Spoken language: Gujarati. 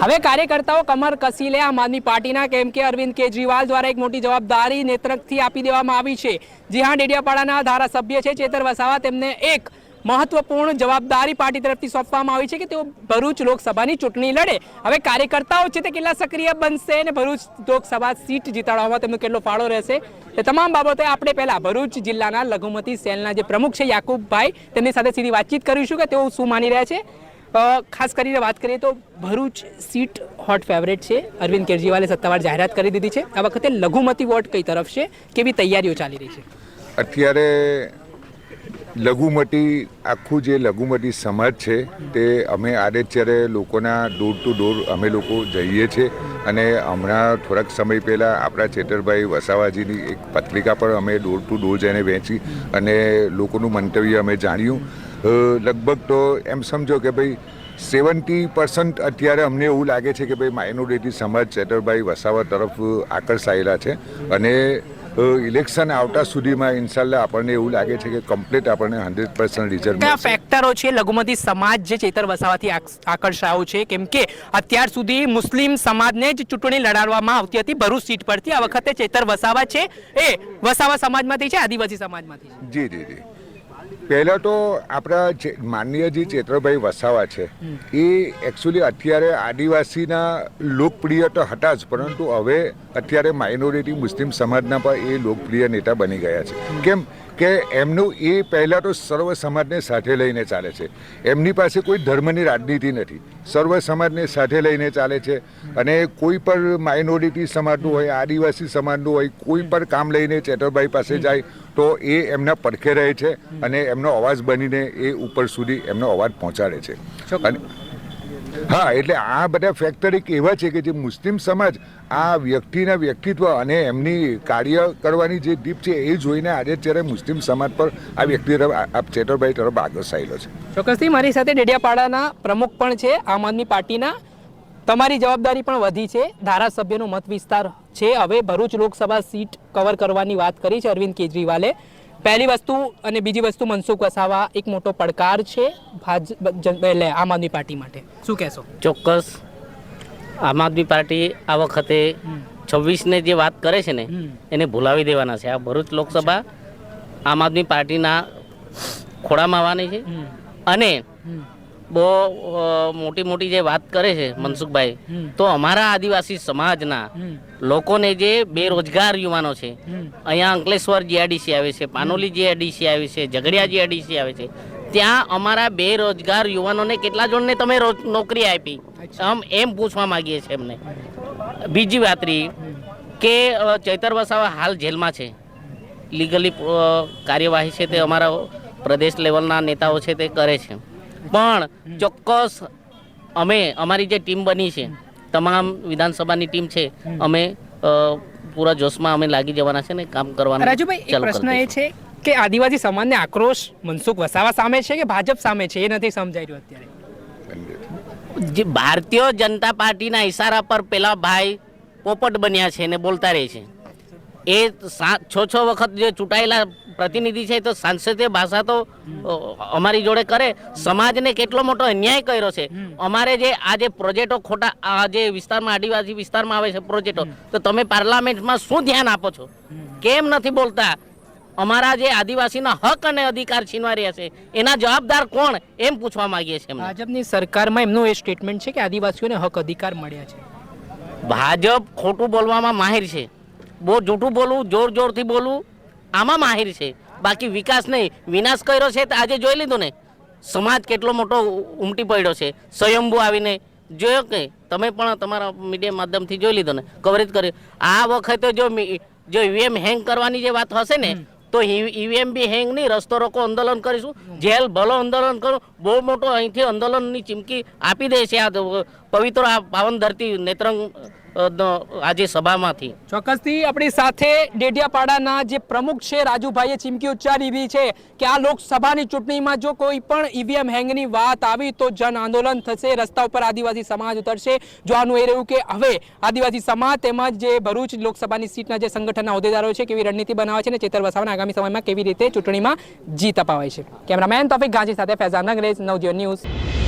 હવે કાર્યકર્તાઓ કમર કસી લે આમ આદમી પાર્ટીના કેમ કે અરવિંદ કેજરીવાલ દ્વારા એક મોટી જવાબદારી નેતૃત્વથી આપી દેવામાં આવી છે. જી હા, ડેડિયાપાડાના ધારાસભ્ય છે ચેતર વસાવા. તેમને એક મહત્વપૂર્ણ જવાબદારી પાર્ટી તરફથી સોંપવામાં આવી છે કે તેઓ ભરૂચ લોકસભાની ચૂંટણી લડે. હવે કાર્યકર્તાઓ છે તે કેટલા સક્રિય બનશે અને ભરૂચ લોકસભા સીટ જીતાડવામાં તેમનો કેટલો ફાળો રહેશે? તે તમામ બાબતે આપણે પહેલા ભરૂચ જિલ્લાના લઘુમતી સેલના જે પ્રમુખ છે યાકુબભાઈ, તેમની સાથે સીધી વાતચીત કરીશું કે તેઓ શું માની રહ્યા છે? ખાસ કરીને વાત કરીએ તો ભરૂચ સીટ હોટ ફેવરેટ છે. અરવિંદ કેજરીવાલે સત્તાવાર જાહેરાત કરી દીધી છે. આ વખતે લઘુમતી વોટ કઈ તરફ છે? કેવી તૈયારીઓ ચાલી રહી છે? અત્યારે લઘુમતી, આખું જે લઘુમતી સમાજ છે, તે અમે આડેત્યારે લોકોના ડોર ટુ ડોર અમે લોકો જઈએ છીએ અને હમણાં થોડાક સમય પહેલાં આપણા ચેતરભાઈ વસાવાજીની એક પત્રિકા પર અમે ડોર ટુ ડોર જઈને વેચી અને લોકોનું મંતવ્ય અમે જાણ્યું. લગભગ તો એમ સમજો કે ભાઈ સેવન્ટી પર્સન્ટ અત્યારે અમને એવું લાગે છે કે ભાઈ માઇનોરિટી સમાજ ચેતરભાઈ વસાવા તરફ આકર્ષાયેલા છે. અને ઇલેક્શન આવતા સુધીમાં ઇન્શાલ્લાહ આપણને એવું લાગે છે કે કમ્પ્લીટ આપણને હંડ્રેડ પર્સન્ટ રિઝલ્ટ કયા ફેક્ટરો છે લઘુમતી સમાજ જે ચેતર વસાવાથી આક- આકર્ષાયો છે? કેમ કે અત્યાર સુધી મુસ્લિમ સમાજને જ ચૂંટણી લડાડવામાં આવતી હતી ભરૂચ સીટ પરથી. આ વખતે ચેતર વસાવા છે. એ વસાવા સમાજમાંથી છે આદિવાસી સમાજમાંથી જી જી જી. પહેલાં તો આપણા જે માનનીયજી ચેત્રભાઈ વસાવા છે એ એકચ્યુઅલી અત્યારે આદિવાસીના લોકપ્રિય તો હતા જ પરંતુ હવે અત્યારે માઇનોરિટી મુસ્લિમ સમાજના પણ એ લોકપ્રિય નેતા બની ગયા છે. કેમ? કે એમનું એ પહેલાં તો સર્વ સમાજને સાથે લઈને ચાલે છે. એમની પાસે કોઈ ધર્મની રાજનીતિ નથી. સર્વ સમાજને સાથે લઈને ચાલે છે અને કોઈ પણ માઇનોરિટી સમાજનું હોય આદિવાસી સમાજનું હોય કોઈ પણ કામ લઈને ચેતરભાઈ પાસે જાય તો એ એમના પડખે રહે છે અને એમનો અવાજ બનીને એ ઉપર સુધી એમનો અવાજ પહોંચાડે છે. અને હા, એટલે આ બધા ફેક્ટર એક એવા છે કે જે મુસ્લિમ સમાજ આ વ્યક્તિના વ્યક્તિત્વ અને એમની કાર્ય કરવાની જે દીપ છે એ જોઈને આજે અત્યારે મુસ્લિમ સમાજ પર આ વ્યક્તિ તરફ ચેતરભાઈ તરફ આગળ છે. ચોક્કસથી મારી સાથે ડેડિયાપાડાના પ્રમુખ પણ છે, આમ આદમી પાર્ટીના. તમારી જવાબદારી પણ વધી છે, ધારાસભ્યનો મત વિસ્તાર છે. હવે ભરૂચ લોકસભા સીટ કવર કરવાની વાત કરી છે અરવિંદ કેજરીવાલે. પહેલી વસ્તુ અને બીજી વસ્તુ મનસુખ વસાવા એક મોટો પડકાર છે ભાજપ એટલે આમ આદમી પાર્ટી માટે. શું કહેશો? ચોક્કસ. આમ આદમી પાર્ટી આ વખતે છવ્વીસને જે વાત કરે છે ને એને ભૂલાવી દેવાના છે. આ ભરૂચ લોકસભા આમ આદમી પાર્ટીના ખોળામાં આવવાની છે. અને બહુ મોટી મોટી જે વાત કરે છે મનસુખભાઈ તો અમારા આદિવાસી સમાજના લોકોને જે બેરોજગાર યુવાનો છે અહીંયા અંકલેશ્વર જીઆડીસી આવે છે પાનોલી જીઆડીસી આવે છે ઝઘડિયા જીઆડીસી આવે છે ત્યાં અમારા બેરોજગાર યુવાનોને કેટલા જણને તમે નોકરી આપી? આમ એમ પૂછવા માંગીએ છીએ એમને. બીજી વાત રહી કે ચૈતર વસાવા હાલ જેલમાં છે. લીગલી કાર્યવાહી છે તે અમારા પ્રદેશ લેવલના નેતાઓ છે તે કરે છે. પણ ચોક્કસ અમે અમારી જે ટીમ બની છે તમામ વિધાનસભાની ટીમ છે અમે પૂરા જોશમાં અમે લાગી જવાના છે ને કામ કરવાના રાજુભાઈ પ્રશ્ન એ છે કે આદિવાસી સમાજને આક્રોશ મનસુખ વસાવા સામે છે કે ભાજપ સામે છે? એ નથી સમજાઈ રહ્યું અત્યારે. જે ભારતીય જનતા પાર્ટીના ઇશારા પર પેલા ભાઈ પોપટ બન્યા છે ને બોલતા રહે છે. એ છ છ વખત જે ચૂંટાયેલા પ્રતિનિધિ છે તો સાંસદીય ભાષા તો અમારી જોડે કરે. સમાજને કેટલો મોટો અન્યાય કર્યો છે. અમારે જે આ જે પ્રોજેક્ટો ખોટા આ જે વિસ્તારમાં આદિવાસી વિસ્તારમાં આવે છે પ્રોજેક્ટો તો તમે પાર્લામેન્ટમાં શું ધ્યાન આપો છો? કેમ નથી બોલતા? અમારા જે આદિવાસીના હક અને અધિકાર છીનવા રહ્યા છે એના જવાબદાર કોણ? એમ પૂછવા માંગીએ છીએ ભાજપની સરકારમાં એમનું એ સ્ટેટમેન્ટ છે કે આદિવાસીઓને હક અધિકાર મળ્યા છે. ભાજપ ખોટું બોલવામાં માહિર છે. બહુ જૂઠું બોલવું જોર જોરથી બોલવું આમાં માહિર છે. બાકી વિકાસ નહીં. વિનાશ કર્યો છે તો આજે જોઈ લીધું ને. સમાજ કેટલો મોટો ઉમટી પડ્યો છે. સ્વયંભૂ આવીને જોયો કે તમે પણ તમારા મીડિયા માધ્યમથી જોઈ લીધો ને. કવરેજ કર્યું. આ વખતે જો જો ઈવીએમ હેંગ કરવાની જે વાત હશે ને તો ઈવીએમ બી હેંગ નહીં. રસ્તો રોકો આંદોલન કરીશું. જેલ ભલો આંદોલન કરો. બહુ મોટો અહીંથી આંદોલનની ચીમકી આપી દે છે આ પવિત્ર આ પાવન ધરતી નેત્રંગ આજે સભામાંથી. ચોક્કસથી આપણી સાથે ડેડિયાપાડાના જે પ્રમુખ છે, રાજુભાઈએ ચીમકી ઉચ્ચારી છે કે આ લોકસભાની ચૂંટણીમાં જો કોઈ પણ ઈવીએમ હેંગની વાત આવી તો જન આંદોલન થશે, રસ્તા ઉપર આદિવાસી સમાજ ઉતરશે. જોવાનું એ રહ્યું કે હવે આદિવાસી સમાજ તેમજ જે ભરૂચ લોકસભાની સીટના જે સંગઠનના હોદ્દેદારો છે, કેવી રણનીતિ બનાવે છે અને ચેતર વસાવાના આગામી સમયમાં કેવી રીતે ચૂંટણીમાં જીત અપાવાય છે. કેમેરામેન તોફિક ગાંધી સાથે ફૈઝાન અંગ્રેજ, નવજીવન ન્યૂઝ.